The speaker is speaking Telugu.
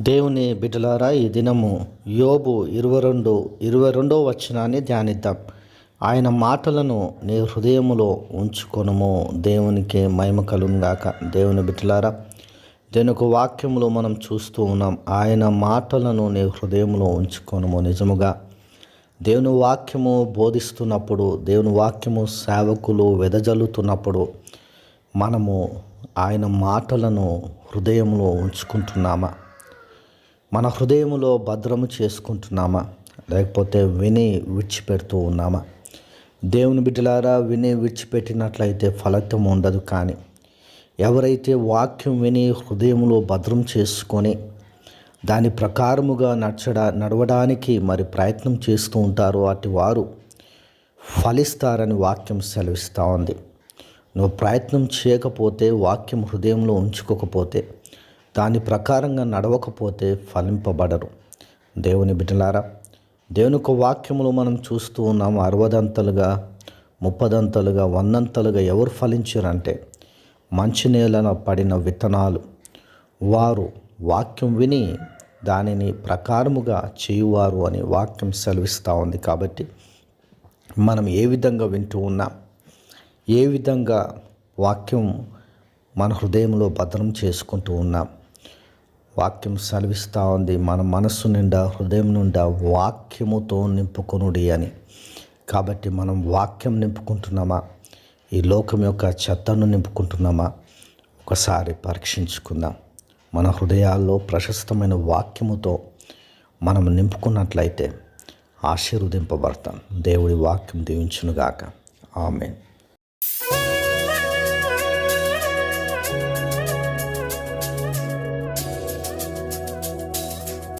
దేవుని బిడ్డలారా ఈ దినము యోబు ఇరవై రెండు ఇరవై రెండో వచనాన్ని ధ్యానిద్దాం. ఆయన మాటలను నీ హృదయములో ఉంచుకొనము. దేవునికి మహిమ కలుగాక దేవుని బిడ్డలారా దేనికి ఒక వాక్యములో మనం చూస్తూ ఉన్నాం. ఆయన మాటలను నీ హృదయంలో ఉంచుకొనము. నిజముగా దేవుని వాక్యము బోధిస్తున్నప్పుడు దేవుని వాక్యము సేవకులు వెదజల్లుతున్నప్పుడు మనము ఆయన మాటలను హృదయంలో ఉంచుకుంటున్నామా? మన హృదయములో భద్రము చేసుకుంటున్నామా? లేకపోతే విని విడిచిపెడుతూ ఉన్నామా? దేవుని బిడ్డలారా విని విడిచిపెట్టినట్లయితే ఫలితం ఉండదు కానీ ఎవరైతే వాక్యం విని హృదయంలో భద్రం చేసుకొని దాని ప్రకారముగా నడచడా నడవడానికి మరి ప్రయత్నం చేస్తూ ఉంటారో అటు వారు ఫలిస్తారని వాక్యం సెలవిస్తూ ఉంది. నువ్వు ప్రయత్నం చేయకపోతే వాక్యం హృదయంలో ఉంచుకోకపోతే దాని ప్రకారంగా నడవకపోతే ఫలింపబడరు. దేవుని బిడ్డలారా దేవుని యొక్క వాక్యములు మనం చూస్తూ ఉన్నాము అరవదంతలుగా ముప్పదంతలుగా వందంతలుగా ఎవరు ఫలించారంటే మంచి నేలన పడిన విత్తనాలు. వారు వాక్యం విని దానిని ప్రకారముగా చేయువారు అని వాక్యం సెలవిస్తూ ఉంది కాబట్టి మనం ఏ విధంగా వింటూ ఉన్నాం ఏ విధంగా వాక్యం మన హృదయంలో భద్రం చేసుకుంటూ ఉన్నాం వాక్యం సెలవిస్తూ ఉంది. మన మనస్సు నిండా హృదయం నిండా వాక్యముతో నింపుకొనుడి అని. కాబట్టి మనం వాక్యం నింపుకుంటున్నామా? ఈ లోకం యొక్క చెత్తను నింపుకుంటున్నామా? ఒకసారి పరీక్షించుకుందాం. మన హృదయాల్లో ప్రశస్తమైన వాక్యముతో మనం నింపుకున్నట్లయితే ఆశీర్వదింపబడతాం. దేవుడి వాక్యం దీవించునుగాక. ఆమెన్.